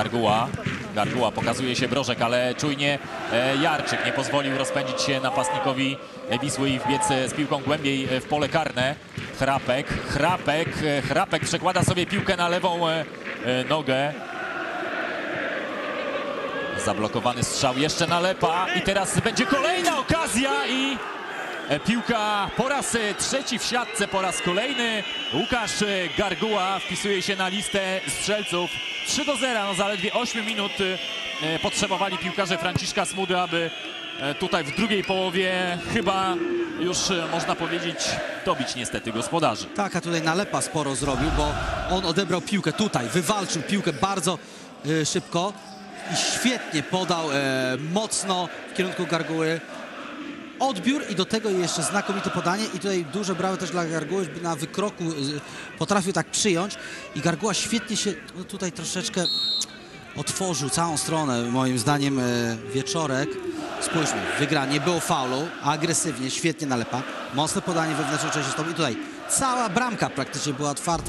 Garguła. Garguła pokazuje się Brożek, ale czujnie e, Jarczyk nie pozwolił rozpędzić się napastnikowi Wisły i wbiec e, z piłką głębiej e, w pole karne. Chrapek, Chrapek, Chrapek przekłada sobie piłkę na lewą nogę. Zablokowany strzał jeszcze na Lepa i teraz będzie kolejna okazja i piłka po raz e, trzeci w siatce, po raz kolejny. Łukasz e, Garguła wpisuje się na listę strzelców 3 do 0. No zaledwie 8 minut e, potrzebowali piłkarze Franciszka Smudy, aby e, tutaj w drugiej połowie chyba już e, można powiedzieć dobić niestety gospodarzy. Tak, a tutaj Nalepa sporo zrobił, bo on odebrał piłkę tutaj, wywalczył piłkę bardzo e, szybko i świetnie podał e, mocno w kierunku Garguły. Odbiór i do tego jeszcze znakomite podanie i tutaj duże brawo też dla Garguły, żeby na wykroku e, potrafił tak przyjąć i Garguła świetnie się no tutaj troszeczkę otworzył całą stronę, moim zdaniem e, wieczorek. Spójrzmy, wygra, nie było faulu, agresywnie, świetnie nalepa. Mocne podanie wewnętrznej części stołu i tutaj cała bramka praktycznie była otwarta.